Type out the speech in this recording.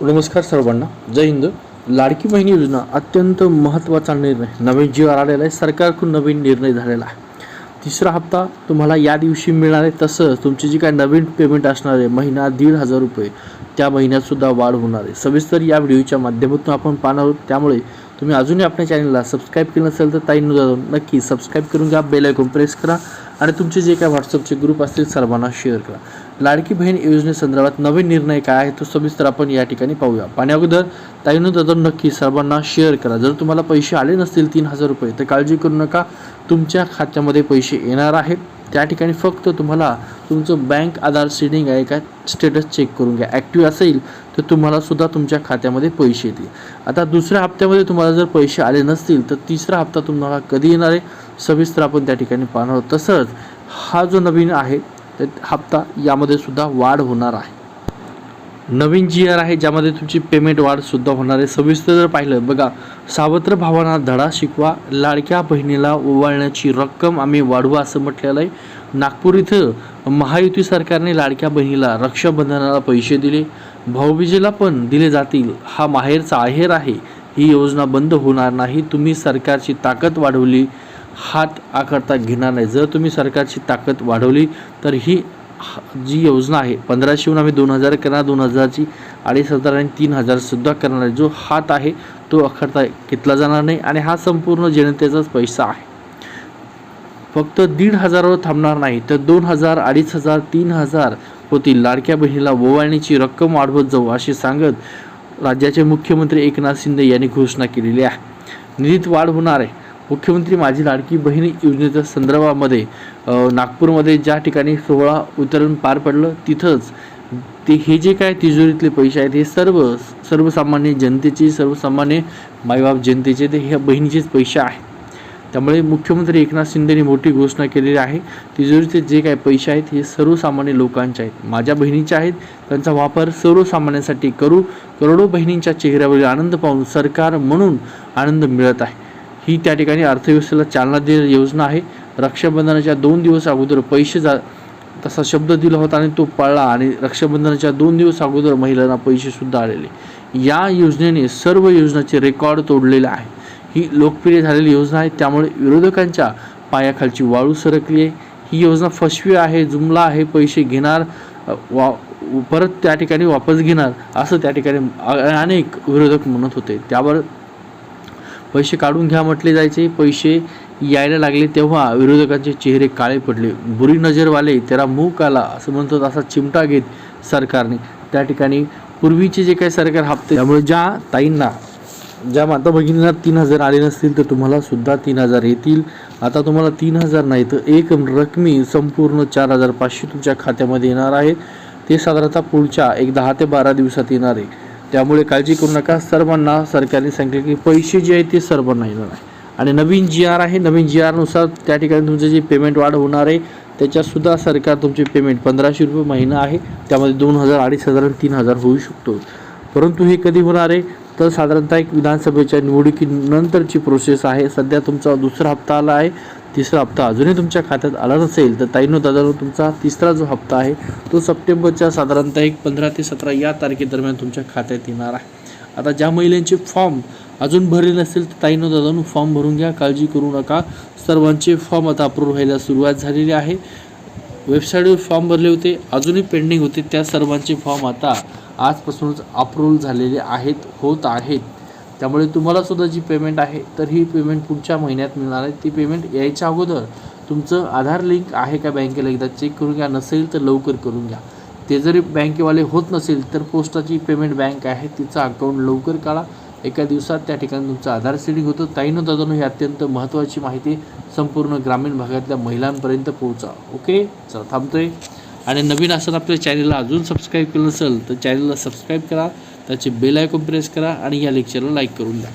नमस्कार सर्वांना. जय हिंद. लाडकी बहिणी योजना अत्यंत महत्त्वाचा निर्णय. नवीन जीवर आलेला आहे. सरकारकडून नवीन निर्णय झालेला आहे. तिसरा हप्ता तुम्हाला या दिवशी मिळणार आहे. तसंच तुमची जी काय नवीन पेमेंट असणार आहे महिना दीड हजार रुपये त्या महिन्यातसुद्धा वाढ होणार आहे. सविस्तर या व्हिडिओच्या माध्यमातून आपण पाहणार आहोत. त्यामुळे तुम्ही अजूनही आपल्या चॅनलला सबस्क्राईब केलं नसेल तर ताईंनो जाऊन नक्की सबस्क्राईब करून घ्या. बेल आयकॉन प्रेस करा. आणि तुमचे जे काय व्हॉट्सअपचे ग्रुप असतील सर्वांना शेअर करा. लाडकी बहीण योजनेसंदर्भात नवीन निर्णय काय आहे तो सविस्तर आपण या ठिकाणी पाहूया. पाण्या अगोदर ताईनं तर नक्की सर्वांना शेअर करा. जर तुम्हाला पैसे आले नसतील तीन हजार रुपये तर काळजी करू नका. तुमच्या खात्यामध्ये पैसे येणार आहेत. त्या ठिकाणी फक्त तुम्हाला तुमचं बँक आधार सीडिंग आहे का स्टेटस चेक करून घ्या. ॲक्टिव्ह असेल तर तुम्हाला सुद्धा तुमच्या खात्यामध्ये पैसे येतील. आता दुसऱ्या हप्त्यामध्ये तुम्हाला जर पैसे आले नसतील तर तिसरा हप्ता तुम्हाला कधी येणार आहे? सविस्तर आपण त्या ठिकाणी पाहणार आहोत. तसंच हा जो नवीन आहे हप्ता यामध्ये सुद्धा वाढ होणार आहे. नवीन जी आर आहे ज्यामध्ये तुमची पेमेंट वाढसुद्धा होणार आहे. सविस्तर जर पाहिलं बघा सावत्र भावांना धडा शिकवा लाडक्या बहिणीला ओवाळण्याची रक्कम आम्ही वाढवा असं म्हटलेलं आहे. नागपूर इथं महायुती सरकारने लाडक्या बहिणीला रक्षाबंधनाला पैसे दिले. भाऊबीजेला पण दिले जातील. हा माहेरचा आहेर आहे. ही योजना बंद होणार नाही. तुम्ही सरकारची ताकद वाढवली. हात आकारता घेणार नाही. जर तुम्ही सरकारची ताकद वाढवली तर ही जी योजना आहे पंधराशेहून आम्ही दोन हजार करणार दोन हजारची अडीच हजार आणि तीन हजारसुद्धा करणार आहे. जो हात आहे तो अखरता घेतला जाणार नाही आणि हा संपूर्ण जनतेचाच पैसा आहे. फक्त दीड हजारावर थांबणार नाही तर दोन हजार अडीच हजार तीन हजार होतील. लाडक्या बहिणीला ओवाळणीची रक्कम वाढवत जाऊ असे सांगत राज्याचे मुख्यमंत्री एकनाथ शिंदे यांनी घोषणा केलेली आहे. निधीत वाढ होणार आहे. मुख्यमंत्री माझी लाडकी बहिणी योजनेच्या संदर्भामध्ये नागपूरमध्ये ज्या ठिकाणी सोहळा उतरण पार पडलं तिथंच ते हे जे काय तिजोरीतले पैसे आहेत हे सर्व सर्वसामान्य जनतेचे सर्वसामान्य मायबाप जनतेचे ते ह्या बहिणीचेच पैसे आहेत. त्यामुळे मुख्यमंत्री एकनाथ शिंदेने मोठी घोषणा केलेली आहे. तिजोरीचे जे काही पैसे आहेत हे सर्वसामान्य लोकांचे आहेत. माझ्या बहिणीचे आहेत त्यांचा वापर सर्वसामान्यांसाठी करू. करोडो बहिणींच्या चेहऱ्यावरील आनंद पाहून सरकार म्हणून आनंद मिळत आहे. ही त्या ठिकाणी अर्थव्यवस्थेला चालना देणारी योजना आहे. रक्षाबंधनाच्या दोन दिवस अगोदर पैसे जा तसा शब्द दिला होता आणि तो पाळला आणि रक्षाबंधनाच्या दोन दिवस अगोदर महिलांना पैसेसुद्धा आलेले. या योजनेने सर्व योजनाचे रेकॉर्ड तोडलेले आहे. ही लोकप्रिय झालेली योजना आहे. त्यामुळे विरोधकांच्या पायाखालची वाळू सरकली आहे. ही योजना फसवी आहे जुमला आहे पैसे घेणार वा परत त्या ठिकाणी वापस घेणार असं त्या ठिकाणी अनेक विरोधक म्हणत होते. त्यावर पैसे काढून घ्या म्हटले जायचे. पैसे यायला लागले तेव्हा विरोधकांचे चेहरे काळे पडले. बुरी नजरवाले त्याला मूक आला असं म्हणतो असा चिमटा घेत सरकारने. त्या ठिकाणी पूर्वीचे जे काही सरकार हप्ते त्यामुळे ज्या ताईंना ज्या माता भगिनींना तीन हजार आले नसतील तर तुम्हाला सुद्धा तीन हजार येतील. आता तुम्हाला तीन हजार नाही तर एक रकमी संपूर्ण चार हजार पाचशे तुमच्या खात्यामध्ये येणार आहे. ते साधारणतः पुढच्या एक दहा ते बारा दिवसात येणार आहे. त्यामुळे काळजी करू नका. सर्वांना सरकारने सांगितलं की पैसे जे आहेत ते सर्वांना येणार आहे. आणि नवीन जी आर आहे. नवीन जी आरनुसार त्या ठिकाणी तुमचं जे पेमेंट वाढ होणार आहे त्याच्यातसुद्धा सरकार तुमचे पेमेंट पंधराशे रुपये महिना आहे. त्यामध्ये दोन हजार अडीच हजार आणि तीन हजार होऊ शकतो. परंतु हे कधी होणार आहे? तर साधारणतः एक विधानसभेच्या निवडणुकीनंतरची प्रोसेस आहे. सध्या तुमचा दुसरा हप्ता आला आहे. तिसरा हप्ता अजूनही तुमच्या खात्यात आला नसेल तर ताईनो दादानो तुमचा तिसरा जो हप्ता आहे तो सप्टेंबरच्या साधारणतः एक पंधरा ते सतरा या तारखेदरम्यान तुमच्या खात्यात येणार आहे. आता ज्या महिलांचे फॉर्म अजून भरले नसेल तर ताईनो दादानो फॉर्म भरून घ्या काळजी करू नका. सर्वांचे फॉर्म आता अप्रूव्ह व्हायला सुरुवात झालेली आहे. वेबसाईटवर फॉर्म भरले होते अजूनही पेंडिंग होते त्या सर्वांचे फॉर्म आता आजपासूनच अप्रूव्ह झालेले आहेत होत आहेत. त्यामुळे तुम्हाला सुद्धा जी पेमेंट आहे तर ही पेमेंट पुढच्या महिन्यात मिळणार आहे. ती पेमेंट यायच्या अगोदर तुमचं आधार लिंक आहे का बँकेला एकदा चेक करून घ्या. नसेल तर लवकर करून घ्या. ते जरी बँकेवाले होत नसेल तर पोस्टाची पेमेंट बँक आहे. तिचा अकाउंट लवकर काढा. एका दिवसात त्या ठिकाणी तुमचं आधार सेटिंग होतं. ताईनं दादानं ही अत्यंत महत्त्वाची माहिती संपूर्ण ग्रामीण भागातल्या महिलांपर्यंत पोहोचा ओके? चला थांबतोय. आणि नवीन असं आपल्या चॅनलला अजून सबस्क्राईब केलं नसेल तर चॅनलला सबस्क्राईब करा. त्याचे बेल आयकॉन प्रेस करा आणि या लेक्चरला लाईक करून द्या.